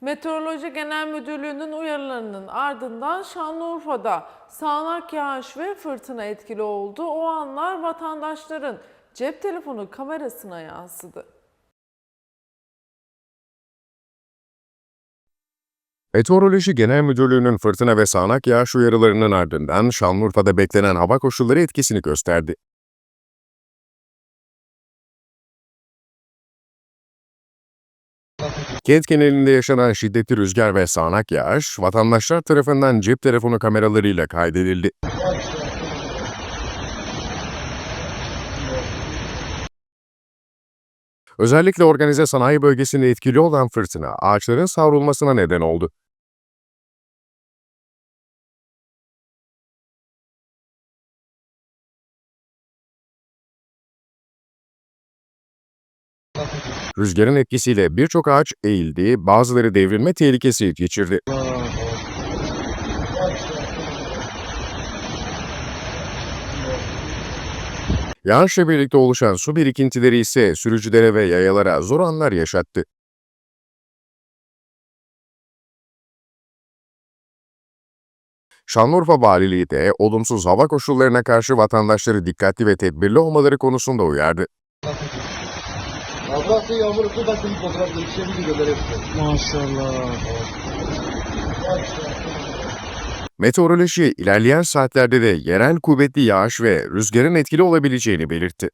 Meteoroloji Genel Müdürlüğü'nün uyarılarının ardından Şanlıurfa'da sağanak yağış ve fırtına etkili oldu. O anlar vatandaşların cep telefonu kamerasına yansıdı. Meteoroloji Genel Müdürlüğü'nün fırtına ve sağanak yağış uyarılarının ardından Şanlıurfa'da beklenen hava koşulları etkisini gösterdi. Kent genelinde yaşanan şiddetli rüzgar ve sağanak yağış, vatandaşlar tarafından cep telefonu kameralarıyla kaydedildi. Özellikle organize sanayi bölgesinde etkili olan fırtına, ağaçların savrulmasına neden oldu. Rüzgarın etkisiyle birçok ağaç eğildi, bazıları devrilme tehlikesi geçirdi. Yağışla birlikte oluşan su birikintileri ise sürücülere ve yayalara zor anlar yaşattı. Şanlıurfa Valiliği de olumsuz hava koşullarına karşı vatandaşları dikkatli ve tedbirli olmaları konusunda uyardı. Ablası yağmur su da şimdi fotoğraf yetişebilir gönder hepsi. Maşallah. Meteoroloji ilerleyen saatlerde de yerel kuvvetli yağış ve rüzgarın etkili olabileceğini belirtti.